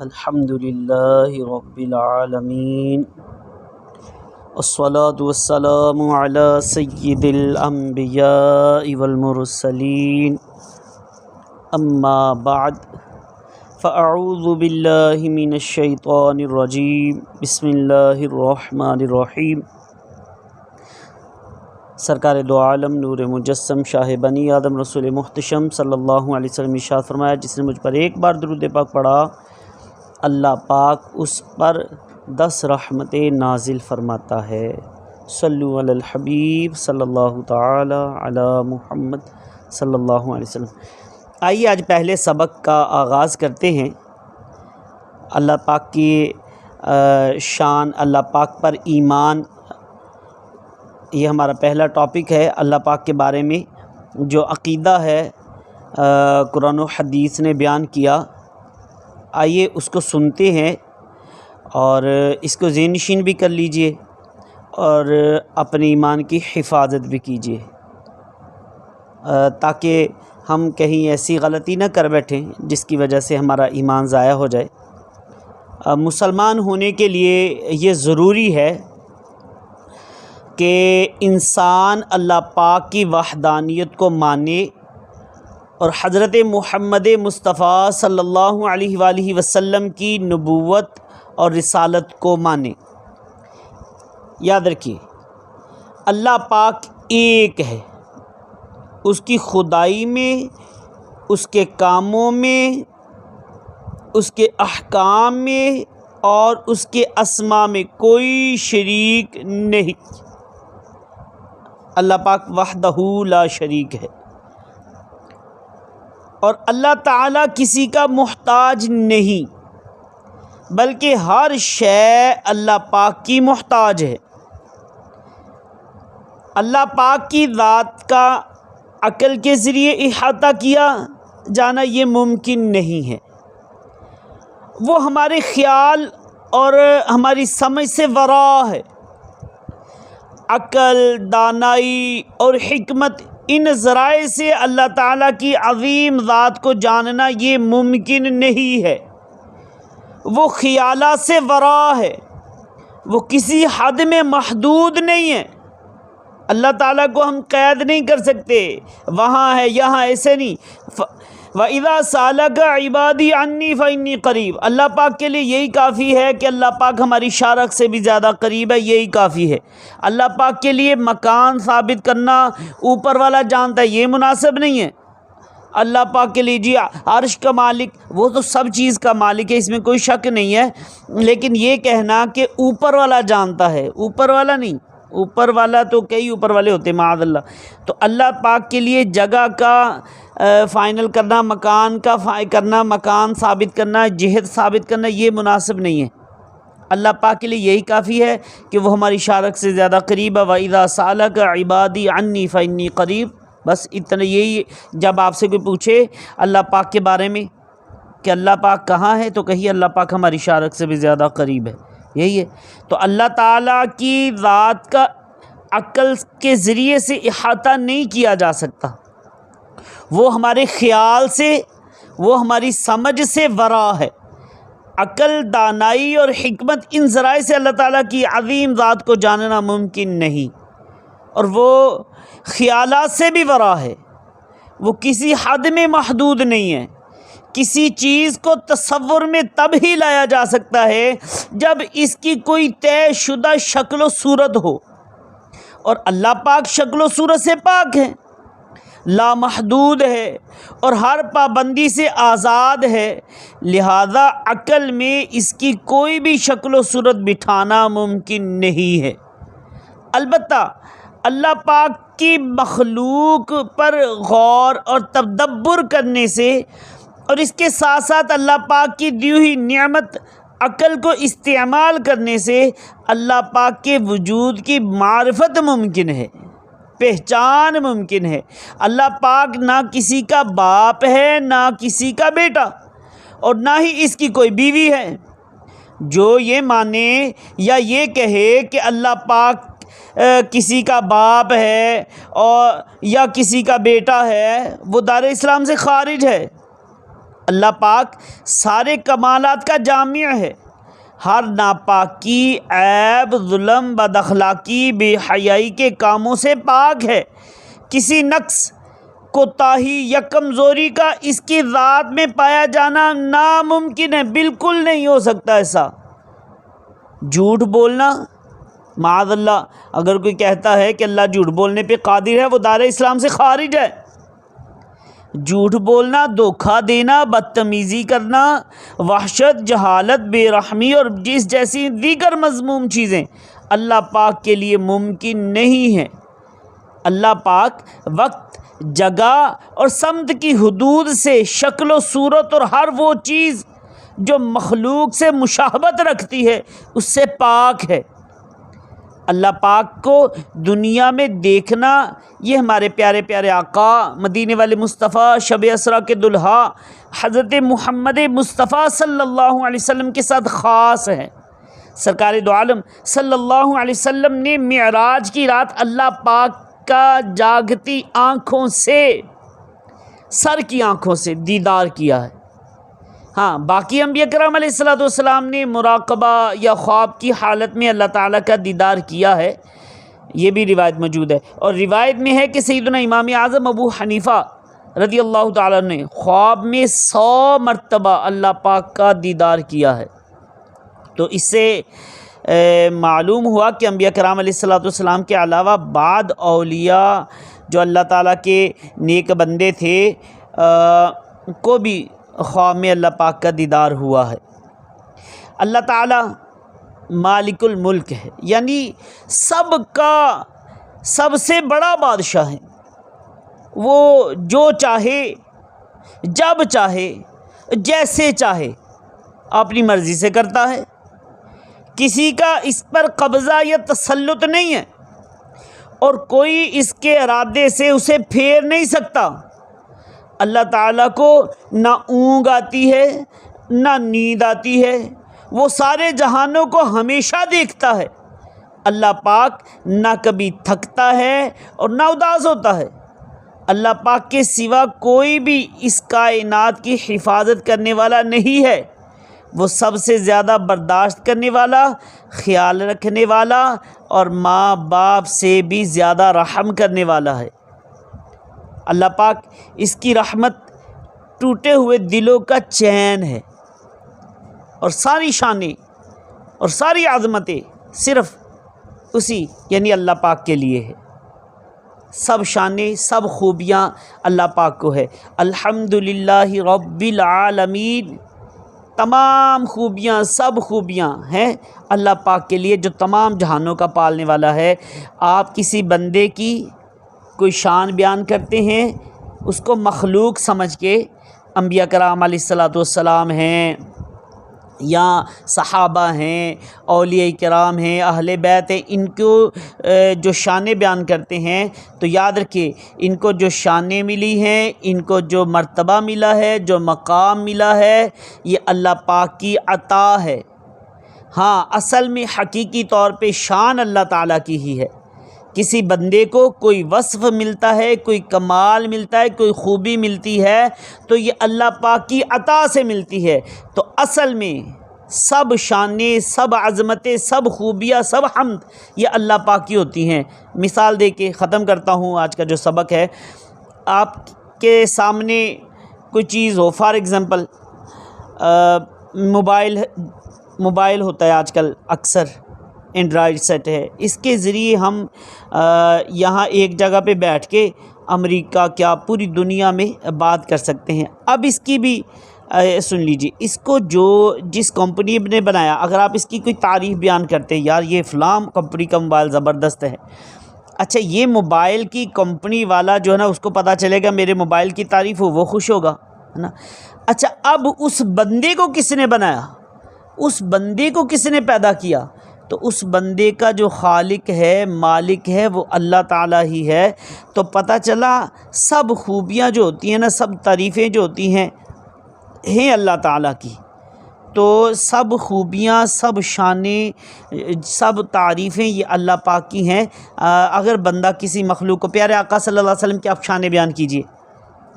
अल्हम्दुलिल्लाहि रब्बिल आलमीन। अस्सलातु वस्सलामु अला सय्यिदिल अंबियाइ वल मुरसलीन। अम्मा बाद। फ़अऊज़ु बिल्लाहि मिनश शैतानिर रजीम। बिस्मिल्लाहिर रहमानिर रहीम। सरकार दो आलम नूर मुजस्सम शाह बनी आदम रसूल मुहतशम सल्लल्लाहु अलैहि वसल्लम इरशाद फरमाया, जिसने मुझ पर एक बार दरूद पाक पढ़ा अल्लाह पाक उस पर दस रहमतें नाजिल फरमाता है। सल्लु अलल हबीब सल्लल्लाहु ताला अला मुहम्मद सल्लल्लाहु अलैहि वसल्लम। आइए आज पहले सबक का आगाज़ करते हैं। अल्लाह पाक की शान, अल्लाह पाक पर ईमान, ये हमारा पहला टॉपिक है अल्लाह पाक के बारे में, जो अकीदा है कुरान हदीस ने बयान किया। आइए उसको सुनते हैं और इसको जेनशीन भी कर लीजिए और अपने ईमान की हिफाजत भी कीजिए। ताकि हम कहीं ऐसी गलती ना कर बैठें जिसकी वजह से हमारा ईमान ज़ाया हो जाए। मुसलमान होने के लिए ये ज़रूरी है कि इंसान अल्लाह पाक की वहदानियत को माने और हज़रत महमद मुस्तफ़ा सल्लल्लाहु अलैहि वसल्लम की नबूवत और रिसालत को माने। याद रखिए, अल्लाह पाक एक है। उसकी खुदाई में, उसके कामों में, उसके अहकाम में और उसके असमा में कोई शरीक नहीं। अल्लाह पाक वहदहू ला शरीक है। और अल्लाह ताला किसी का मोहताज नहीं, बल्कि हर शय अल्लाह पाक की मोहताज है। अल्लाह पाक की ज़ात का अकल के ज़रिए इहाता किया जाना ये मुमकिन नहीं है। वो हमारे ख़्याल और हमारी समझ से वरा है। अकल, दानाई और हमत इन ज़राए से अल्लाह ताला की अज़ीम ज़ात को जानना ये मुमकिन नहीं है। वो ख़्याला से वरा है। वो किसी हद में महदूद नहीं है। अल्लाह ताला को हम कैद नहीं कर सकते। वहाँ है, यहाँ ऐसे नहीं। व इदा साल इबादी अन्नी फ़नी करीब। अल्लाह पाक के लिए यही काफ़ी है कि अल्लाह पाक हमारी शारक से भी ज़्यादा करीब है, यही काफ़ी है। अल्लाह पाक के लिए मकान साबित करना ऊपर वाला जानता है, ये मुनासिब नहीं है। अल्लाह पाक के लिए जी, अर्श का मालिक, वो तो सब चीज़ का मालिक है, इसमें कोई शक नहीं है। लेकिन ये कहना कि ऊपर वाला जानता है, ऊपर वाला नहीं। ऊपर वाला तो कई ऊपर वाले होते माद अल्लाह तो अल्लाह पाक के लिए जगह का फ़ाइनल करना, मकान का फाइ करना, मकान साबित करना, जहद साबित करना, ये मुनासिब नहीं है। अल्लाह पाक के लिए यही काफ़ी है कि वो हमारी शारक से ज़्यादा करीब है। वईदा साल का इबादी अन्नी फ़नी करीब। बस इतना यही, जब आपसे कोई पूछे अल्लाह पाक के बारे में कि अल्लाह पाक कहाँ है तो कहीं अल्लाह पाक हमारी शारक से भी ज़्यादा करीब है। यही है। तो अल्लाह ताला की ज़ात का अक्ल के ज़रिए से अहाता नहीं किया जा सकता। वो हमारे ख़्याल से, वो हमारी समझ से वरा है। अकल, दानाई और हमत इन ज़राए से अल्लाह ताला की अजीम ज़ात को जानना मुमकिन नहीं। और वो ख़्याल से भी वरा है। वो किसी हद में महदूद नहीं है। किसी चीज़ को तस्वुर में तब ही लाया जा सकता है जब इसकी कोई तयशुदा शक्ल सूरत हो। और अल्लाह पाक शक्ल सूरत से पाक है। लामहदूद है और हर पाबंदी से आज़ाद है। लिहाजा अकल में इसकी कोई भी शक्ल सूरत बिठाना मुमकिन नहीं है। अलबत् अल्लाह पाक की मखलूक पर गौर और तदब्बर करने से और इसके साथ साथ अल्लाह पाक की दी हुई नियामत, अकल को इस्तेमाल करने से अल्लाह पाक के वजूद की मार्फत मुमकिन है, पहचान मुमकिन है। अल्लाह पाक ना किसी का बाप है, ना किसी का बेटा और ना ही इसकी कोई बीवी है। जो ये माने या ये कहे कि अल्लाह पाक किसी का बाप है और या किसी का बेटा है, वो दार इस्लाम से खारिज है। अल्लाह पाक सारे कमालात का जामिया है। हर नापाकी, ऐब, जुल्म बदखलाकी बेहयाई के कामों से पाक है। किसी नक्स कोताही या कमज़ोरी का इसकी ज़ात में पाया जाना नामुमकिन है, बिल्कुल नहीं हो सकता ऐसा। झूठ बोलना मादल्ला अगर कोई कहता है कि अल्लाह झूठ बोलने पे कादिर है, वो दार इस्लाम से खारिज है। झूठ बोलना, धोखा देना, बदतमीज़ी करना, वहशत, जहालत, बेरहमी और जिस जैसी दीगर मजमूम चीज़ें अल्लाह पाक के लिए मुमकिन नहीं है। अल्लाह पाक वक्त, जगह और समत की हदूद से शक्ल सूरत और हर वो चीज़ जो मखलूक से मुशाहबत रखती है, उससे पाक है। अल्लाह पाक को दुनिया में देखना, ये हमारे प्यारे प्यारे आका मदीने वाले मुस्तफ़ा शब असरा के दुल्हा हज़रत मोहम्मद मुस्तफ़ा सल्लल्लाहु अलैहि वसल्लम के साथ ख़ास है। सरकार दोआलम सल्लल्लाहु अलैहि वसल्लम ने मराज की रात अल्लाह पाक का जागती आँखों से, सर की आँखों से दीदार किया है। हाँ बाकी अम्बिया कराम सलाम ने मुराकबा या ख्वाब की हालत में अल्लाह ताला का दीदार किया है। ये भी रिवायत मौजूद है। और रिवायत में है कि सईदना इमाम आज़म अबू हनीफ़ा रदी अल्लाह ख्वाब में सौ मरतबा अल्लाह पाक का दीदार किया है। तो इससे मालूम हुआ कि अम्बिया कराम सलाम के अलावा बाद अलिया जो अल्लाह ताला के नेक बंदे थे आ, को भी ख्वाब में अल्लाह पाक का दीदार हुआ है। अल्लाह ताला मालिकुल मुल्क है। यानी सब का सबसे बड़ा बादशाह है। वो जो चाहे, जब चाहे, जैसे चाहे, अपनी मर्ज़ी से करता है। किसी का इस पर कब्ज़ा या तसल्लुत नहीं है। और कोई इसके इरादे से उसे फेर नहीं सकता। अल्लाह ताला को ना ऊँग आती है, ना नींद आती है। वो सारे जहानों को हमेशा देखता है। अल्लाह पाक ना कभी थकता है और ना उदास होता है। अल्लाह पाक के सिवा कोई भी इस कायनात की हिफाजत करने वाला नहीं है। वो सबसे ज़्यादा बर्दाश्त करने वाला, ख्याल रखने वाला और माँ बाप से भी ज़्यादा रहम करने वाला है। अल्लाह पाक इसकी रहमत टूटे हुए दिलों का चैन है। और सारी शानें और सारी आज़मतें सिर्फ़ उसी, यानी अल्लाह पाक के लिए है। सब शानें, सब खूबियाँ अल्लाह पाक को है। अल्हम्दुलिल्लाह रब्बिल आलमीन। तमाम खूबियाँ, सब खूबियाँ हैं अल्लाह पाक के लिए, जो तमाम जहानों का पालने वाला है। आप किसी बंदे की कोई शान बयान करते हैं, उसको मखलूक समझ के अम्बिया कराम सलाम हैं, या सहाबा हैं अलिया कराम हैं, अहल बैत हैं, इनको जो शान बयान करते हैं तो याद रखिए, इनको जो शानें मिली हैं, इनको जो मर्तबा मिला है, जो मकाम मिला है, ये अल्लाह पाक की अता है। हाँ असल में हकीकी तौर पे शान अल्लाह ताला की ही है। किसी बंदे को कोई वस्फ़ मिलता है, कोई कमाल मिलता है, कोई खूबी मिलती है तो ये अल्लाह पाक की अता से मिलती है। तो असल में सब शाने, सब अज़मतें, सब खूबियाँ, सब हमद ये अल्लाह पाक की होती हैं। मिसाल दे के ख़त्म करता हूँ आज का जो सबक है। आपके सामने कोई चीज़ हो, फॉर एग्ज़ाम्पल मोबाइल मोबाइल होता है आजकल अक्सर। एंड्रॉयड सेट है। इसके ज़रिए हम यहाँ एक जगह पे बैठ के अमेरिका क्या पूरी दुनिया में बात कर सकते हैं। अब इसकी भी आ, सुन लीजिए इसको जो जिस कंपनी ने बनाया अगर आप इसकी कोई तारीफ़ बयान करते हैं यार ये फ़लाम कंपनी का मोबाइल ज़बरदस्त है। अच्छा ये मोबाइल की कंपनी वाला जो है ना उसको पता चलेगा मेरे मोबाइल की तारीफ़ हो वो खुश होगा है ना? अच्छा अब उस बंदे को किसने बनाया? उस बंदे को किसने पैदा किया? तो उस बंदे का जो खालिक है, मालिक है, वो अल्लाह ताला ही है। तो पता चला, सब खूबियाँ जो होती हैं ना, सब तारीफ़ें जो होती हैं हैं अल्लाह ताला की। तो सब खूबियाँ, सब शाने, सब तारीफ़ें, ये अल्लाह पाक की हैं। अगर बंदा किसी मखलूक को, प्यारे आका सल्लल्लाहु अलैहि वसल्लम की आप शान बयान कीजिए।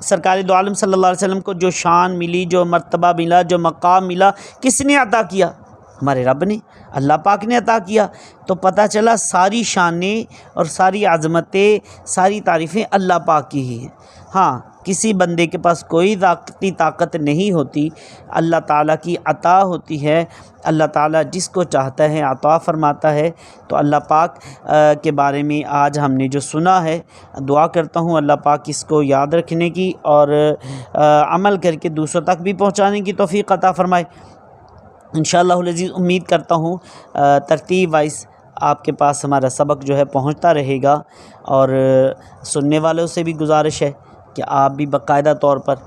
सरकारी दो आलम सल्लल्लाहु अलैहि वसल्लम को जो शान मिली, जो मर्तबा मिला, जो मकाम मिला, किसने अता किया? हमारे रब ने, अल्लाह पाक ने अता किया। तो पता चला सारी शानें और सारी आज़मतें, सारी तारीफ़ें अल्लाह पाक की ही हैं। हाँ किसी बंदे के पास कोई ताकती ताकत नहीं होती। अल्लाह ताला की अता होती है। अल्लाह ताला जिसको चाहता है, अता फरमाता है। तो अल्लाह पाक के बारे में आज हमने जो सुना है, दुआ करता हूँ अल्लाह पाक इसको याद रखने की और अमल करके दूसरों तक भी पहुँचाने की तोफ़ी अता फ़रमाए। इन शजीज़ उम्मीद करता हूँ तरतीब वाइज आपके पास हमारा सबक जो है पहुँचता रहेगा और सुनने वालों से भी गुजारिश है कि आप भी बाकायदा तौर पर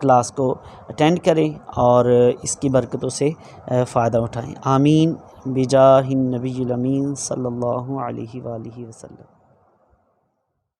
क्लास को अटेंड करें और इसकी बरकतों से फ़ायदा उठाएँ। आमीन। बिजाहिन नबी अमीन सल्लल्लाहु अलैहि वसल्लम।